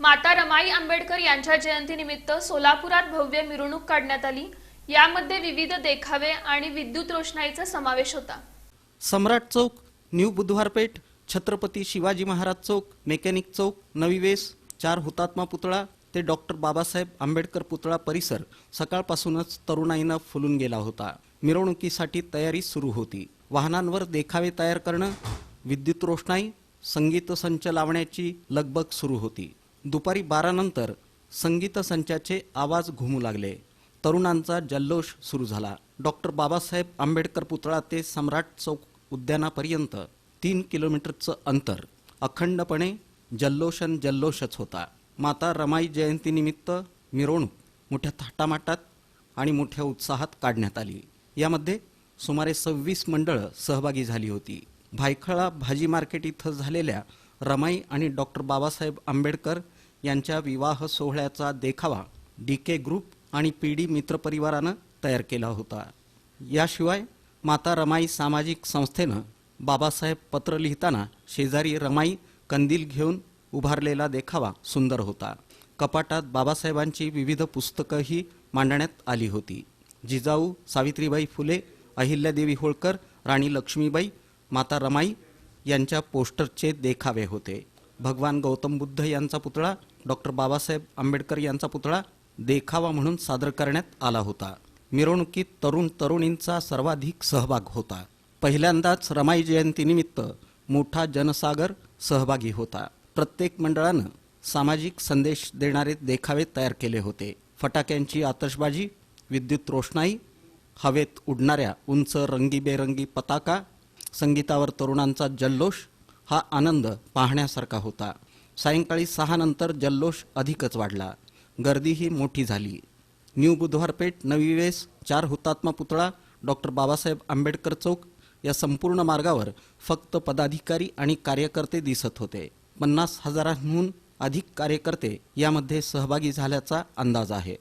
माता रमाई आंबेडकर यांच्या जयंतीनिमित्त सोलापुरात भव्य मिरवणूक काढण्यात आली. यामध्ये विविध देखावे आणि विद्युत रोषणाईचा समावेश होता. सम्राट चौक न्यू बुधवारपेठ छत्रपती शिवाजी महाराज चौक मेकॅनिक चौक नवी वेस चार हुतात्मा पुतळा ते डॉक्टर बाबासाहेब आंबेडकर पुतळा परिसर सकाळपासूनच तरुणाईनं फुलून गेला होता. मिरवणुकीसाठी तयारी सुरू होती. वाहनांवर देखावे तयार करणं विद्युत रोषणाई संगीत संच लावण्याची लगबग सुरू होती. दुपारी बारानंतर संगीत संचाचे आवाज घुमू लागले. तरुणांचा जल्लोष सुरू झाला. डॉक्टर बाबासाहेब आंबेडकर पुतळा ते सम्राट चौक उद्यानापर्यंत तीन किलोमीटरचं अंतर. अखंडपणे जल्लोषन जल्लोषच होता. माता रमाई जयंतीनिमित्त मिरवणूक मोठ्या थाटामाटात आणि मोठ्या उत्साहात काढण्यात आली. यामध्ये सुमारे सव्वीस मंडळं सहभागी झाली होती. भायखळा भाजी मार्केट इथं झालेल्या रमाई आणि डॉक्टर बाबासाहेब आंबेडकर यांच्या विवाह सोहळ्याचा देखावा डी के ग्रुप आणि पी डी मित्रपरिवारानं तयार केला होता. याशिवाय माता रमाई सामाजिक संस्थेनं बाबासाहेब पत्र लिहिताना शेजारी रमाई कंदील घेऊन उभारलेला देखावा सुंदर होता. कपाटात बाबासाहेबांची विविध पुस्तकंही मांडण्यात आली होती. जिजाऊ सावित्रीबाई फुले अहिल्यादेवी होळकर राणी लक्ष्मीबाई माता रमाई यांच्या पोस्टरचे देखावे होते. भगवान गौतम बुद्ध यांचा पुतळा डॉक्टर बाबासाहेब आंबेडकर यांचा पुतळा देखावा म्हणून सादर करण्यात आला होता. मिरवणुकीत तरुण तरुणींचा सर्वाधिक सहभाग होता. पहिल्यांदाच रमाई जयंतीनिमित्त मोठा जनसागर सहभागी होता. प्रत्येक मंडळानं सामाजिक संदेश देणारे देखावे तयार केले होते. फटाक्यांची आतषबाजी विद्युत रोषणाई हवेत उडणाऱ्या उंच रंगीबेरंगी पताका संगीतावर तरुणांचा जल्लोष हा आनंद पाहण्यासारखा होता. सायंकाळी सहा नंतर जल्लोष अधिकच वाढला. गर्दीही मोठी झाली. न्यू बुधवारपेठ नवी वेस चार हुतात्मा पुतळा डॉक्टर बाबासाहेब आंबेडकर चौक या संपूर्ण मार्गावर फक्त पदाधिकारी आणि कार्यकर्ते दिसत होते. पन्नास हजारांहून अधिक कार्यकर्ते यामध्ये सहभागी झाल्याचा अंदाज आहे.